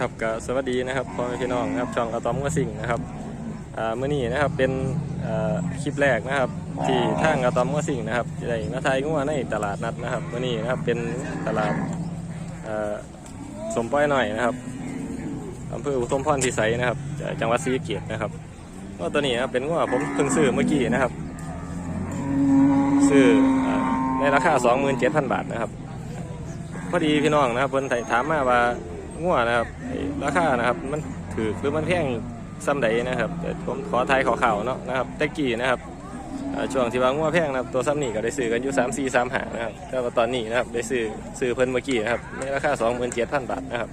ครับก็สวัสดีนะครับพ่อแม่พี่น้องนะครับช่องอะตอมกสิงนะครับอ่ามื้อนี้นะครับเป็นคลิปแรกนะครับ ที่ทางอะตอมกสิงนะครับจะได้มาทายงัวในตลาดนัดนะครับเมื้อนี้นะครับเป็นตลาดสมป้อยหน่อยนะครับอำเภออุทมพรพิสัยนะครับจังหวัดศรีสะเกษนะครับก็ตัวนี้นะครับเป็นงัวผมเพิ่งซื้อเมื่อกี้นะครับ ซื้อในราคา 27,000 บาทนะครับ พอดีพี่น้องนะครับเพิ่นถามมาว่า งัวนะครับราคานะครับมันถือหรือมันแพงซ้ำใดนะครับแต่ผมขอทายขอข่าวเนาะนะครับต่กี้นะครับช่วงที่ว่างัวแพงนะครับตัวซ้ำนี่ก็ได้ซื้อกันอยู่3 4 3หานะครับแต่ว่าตอนนี้นะครับได้ซื้อซื้อเพิ่นเมื่อกี้นะครับในราคา27,000บาทนะครับ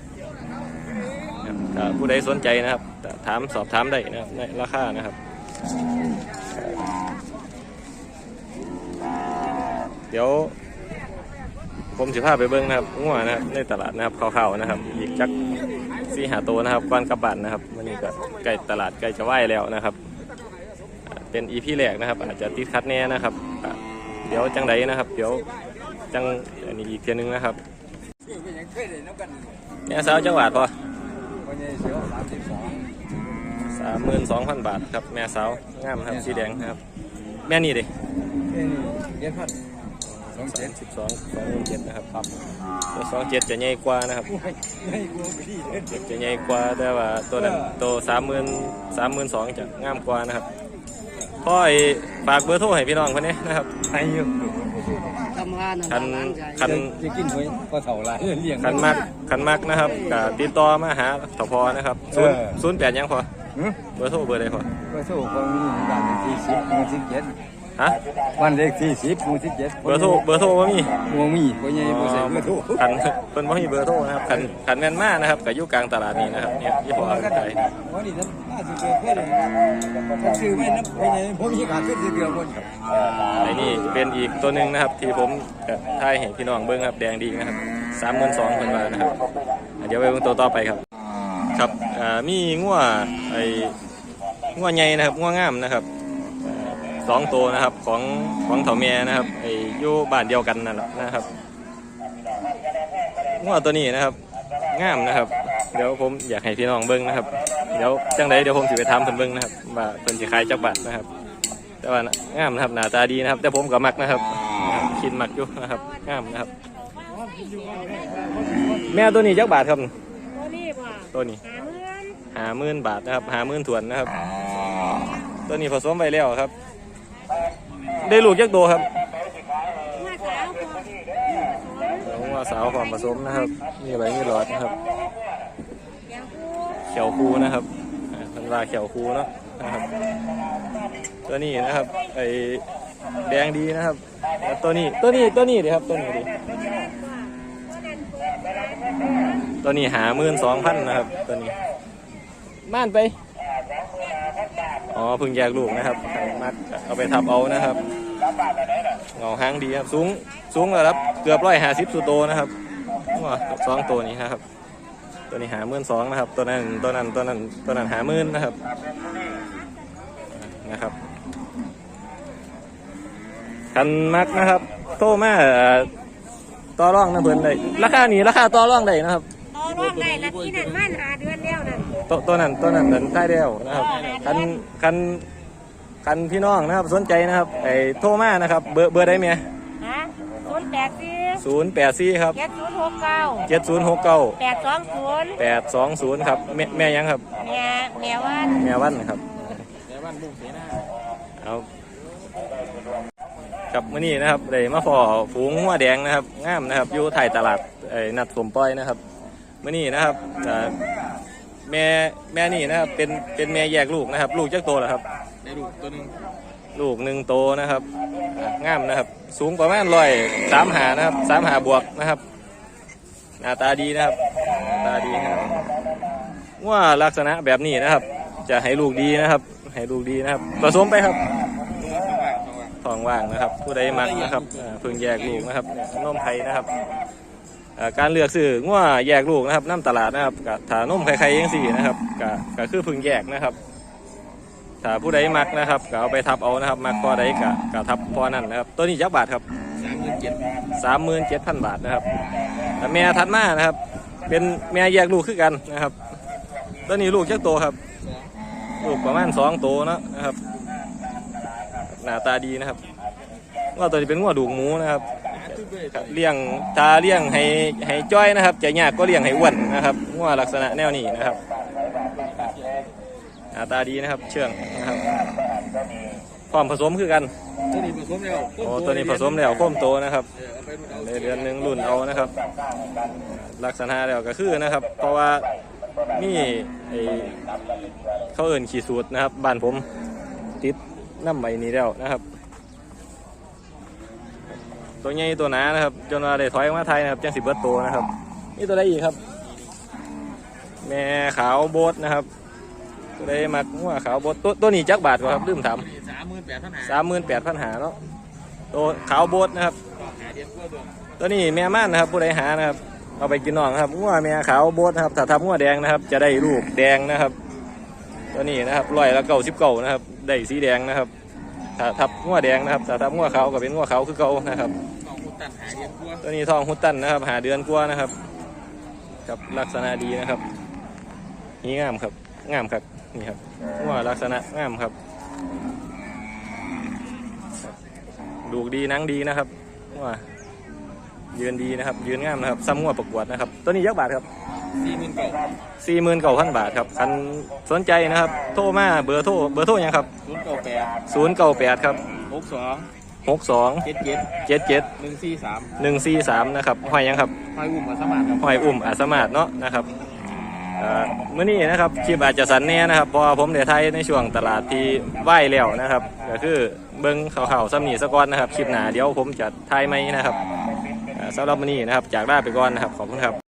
ครับผู้ใดสนใจนะครับถามสอบถามได้นะครับในราคานะครับ เดี๋ยว ผมสิพาไปเบิ้งนะครับงัวนะครับในตลาดนะครับข่าวๆนะครับอีกจักสี่หาตัวนะครับก่อนกลับานนะครับวันนี้ก็ใกล้ตลาดใกล้จะไหวแล้วนะครับ เป็นอีพีแรกนะครับ อาจจะติดขัดแน่นะครับ เดี๋ยวจังใดนะครับ เดี๋ยวจังอันนี้อีกเทียหนึงนะครับเนี่ยสาวจังหวัดพอสามหมื่นสองพันบาทครับแม่สาวงามครับสีแดงครับ แม่นี่ดินี่เจ็ดพัน องสาเจ็ดมสิบสองสองหมื่นเจ็ดนะครับครับตัวสองเจ็ดจะใหญ่กว่านะครับไม่ไม่กลัวไปดีเด้อจะใหญ่กว่าแต่ว่าตัวนั้นตัวสามหมื่นสามหมื่นสองจะงามกว่านะครับพ่อไอ้ฝากเบอร์โทรให้พี่น้องคนนี้นะครับไอ้เยอะทำงานคันคันจะกินหวยก็เท่าไรเลี้ยงคันมักคันมักนะครับก็ติดต่อมาหาถพอนะครับศูนย์เออศูนย์แปดยังพอหือเบอร์โทรเบอร์ใดพอก็สู้คนมีบ้านเลขที่สิบหมู่สิบเจ็ด ฮะบ้านเลขที่สิบหมู่สิบเจ็ดเบอร์โทรเบอร์โทรว่ามีหมู่มีคนใหญ่ผู้ใส่เบอร์โทรคันเพิ่นว่ามีเบอร์โทรนะครับคันคันแม่นมากนะครับกับยุกลางตลาดนี้นะครับเนี่ยยี่ห้ออะไรวันนี้ท่านน่าจะเกิดขึ้นเลยท่านซื้อไว้นะคนใหญ่ผมมีขาดขึ้นเดียวคนครับไอ้นี่เป็นอีกตัวหนึ่งนะครับ ที่ผมจะถ่ายให้พี่น้องเบิ้งครับแดงดีนะครับสามหมื่นสองพันบาทนะครับ เดี๋ยวไปเบิ้งตัวต่อไปครับ ครับอ่ามีงัวไอ้งัวใหญ่นะครับงัวงามนะครับอ่า สองตัวนะครับของของเถาเมียนะครับไอ้อยู่บ้านเดียวกันนั่นแหละนะครับงัวตัวนี้นะครับงามนะครับ เดี๋ยวผมอยากให้พี่น้องเบิ้งนะครับ เดี๋ยวจังใดเดี๋ยวผมสิไปถามเพิ่นเบิ้งนะครับว่าเพิ่นสิขายจักบาทนะครับ แต่ว่างามนะครับหน้าตาดีนะครับ แต่ผมก็มักนะครับคิดมักอยู่นะครับงามนะครับ แม่ตัวนี้จักบาทครับตัวนี้บ่ตัวนี้หาเงินหาหมื่นบาทนะครับหาหมื่นถวนนะครับ ตัวนี้ผสมไปแล้วครับ ได้ลูกยักโตครับมาสาวก่อนแล้วว่าสาวความผสมนะครับ มีใบมีหลอดนะครับยังกูเขียวคูนะครับอ่าพันวาเขียวคูเนาะนะครับตัวนี้นะครับไอแดงดีนะครับแล้วตัวนี้ตัวนี้ตัวนี้ดิครับตัวนี้ดิตัวนี้หาหมื่นสองพันนะครับ ตัวนี้ม่านไป อ๋อเพิ่งแยกลูกนะครับมัด เอาไปทับเอานะครับเงาหางดีครับสูงสูงระดับเกือบร้อยห้าสิบสุดโตนะครับว้าสองตัวนี้นะครับ ตัวนี้หาหมื่นสองนะครับ ตัวนั้นตัวนั้นตัวนั้นตัวนั้นหาหมื่นนะครับนะครับคันมักนะครับ โตมาเอ่อต่อร่องนะเพิ่นได้ราคานี้ราคาต่อร่องได้นะครับต่อรองได้ละที่นั่นมันหาเดือนแล้วนั่นตัวตัวนั้นตัวนั้นนั้นได้แล้วนะครับคันคัน คันพี่น้องนะครับสนใจนะครับไอ้โทรมานะครับเบอร์เบอร์ได้ไหมฮะศูนย์แปดสี่ศูนย์แปดสี่ครับเจ็ดศูนย์หกเก้าเจ็ดศูนย์หกเก้าแปดสองศูนย์แปดสองศูนย์ครับแม่แม่ยังครับแม่แม่วันแม่วันนะครับแต่บ้านบุ้งเสนาเอาครับมื่อนี้นะครับเลยมาฟอฝูงหัวแดงนะครับงามนะครับอยู่ถ่ายตลาดไอ้นัดสมป้อยนะครับมื่อนี้นะครับอ่าแม่แม่นี่นะครับเป็นเป็นแม่แยกลูกนะครับ ลูกจักโตแล้วครับได้ ลูกตัวหนึ่งลูกหนึ่งโตนะครับอ่างามนะครับ สูงประมาณร้อยสามหานะครับสามหาบวกนะครับ หน้าตาดีนะครับตาดีนะครับว่าลักษณะแบบนี้นะครับ จะให้ลูกดีนะครับ ให้ลูกดีนะครับผสมไปครับทองว่างนะครับ ผู้ใดมักนะครับพิ่งแยกลูกนะครับนมไทยนะครับการเลือกซื้องัวแยกลูกนะครับน้ำตลาดนะครับกับถานมไข่ๆยังสี่นะครับก็ก็คือพิ่งแยกนะครับ ถ้าผู้ใดมักนะครับก็เอาไปทับเอานะครับ มักพอใดก็ก็ทับพอนั่นนะครับ ตัวนี้จักบาทครับสามหมื่นเจ็ดสามหมื่นเจ็ดพันบาทนะครับแต่แม่ทัดมานะครับ เป็นแม่แยกลูกคือกันนะครับ ตัวนี้ลูกจักโตครับ ลูกประมาณสองโตเนาะนะครับ หน้าตาดีนะครับว่าตัวนี้เป็นงัวดูกหมูนะครับครับเลี้ยงตาเลี้ยงให้ให้จ้อยนะครับจะยากก็เลี้ยงให้อ้วนนะครับงัวลักษณะแนวนี้นะครับ หน้าตาดีนะครับ เชื่องนะครับพร้อมผสมคือกันตัวนี้ผสมแล้วโอ้ตัวนี้ผสมแล้วโค้มโตนะครับเออเอาไปรุ่นเอาในเดือนหนึ่งรุ่นเอานะครับ ลักษณะแล้วก็คือนะครับ เพราะว่านี่ไอเขาเอิ่นขี่สูตรนะครับบ้านผมติดน้ำใบนี้แล้วนะครับ ตัวใหญ่ตัวหนานะครับ จนว่าได้ถอยออกมาไทยนะครับจังสิบเบิร์ตโตนะครับ นี่ตัวใดอีกครับ แม่ขาวโบดนะครับ ตัวใดมักหัวขาวโบดตัวตัวนี้จักบาทกว่าครับลืมถามสามหมื่นแปดพันหาสามหมื่นแปดพันหาเนาะตัวขาวโบดนะครับหาเดียนกว่าตัวตัวนี้แม่ม่านนะครับผู้ใดหานะครับเอาไปกินน้องครับงัวแม่ขาวโบดนะครับถ้าทับงัวแดงนะครับ จะได้ลูกแดงนะครับ ตัวนี้นะครับร้อยละเก้าสิบเก้านะครับได้สีแดงนะครับถ้าทับงัวแดงนะครับถ้าทับงัวขาวก็เป็นงัวขาวคือเก่านะครับต้องมุดตันหาเดียนกว่าตัวนี้ทองฮุตตันนะครับ หาเดือนกว่านะครับกับลักษณะดีนะครับนี่งามครับงามครับ นี่ครับงัวลักษณะงามครับ ดูกดีหนังดีนะครับงัวยืนดีนะครับ ยืนงามนะครับซ้ำงัวประกวดนะครับ ตัวนี้ยักบาทครับสี่หมื่นเก้าสี่หมื่นเก้าพันบาทครับคันสนใจนะครับ โทรมาเบอร์โทรเบอร์โทรยังครับศูนย์เก้าแปดศูนย์เก้าแปดครับหกสองหกสองเจ็ดเจ็ดเจ็ดเจ็ดหนึ่งสี่สามหนึ่งสี่สามนะครับหอยยังครับไฟอุ้มมาสมัครครับหอยอุ่มอาจสมาร์ทเนาะนะครับ เมื่อนี้นะครับคลิปอาจจะสันแน่นะครับเพราะผมเดี๋ยวไทยในช่วงตลาดที่ไหวแล้วนะครับก็คือเบิ้งข่าวๆซ้ำนีสกอนนะครับคลิปหนาเดี๋ยวผมจะไทยไหมนะครับอ่าสำหรับมื่อนี้นะครับจากลาไปก่อนนะครับขอบคุณครับ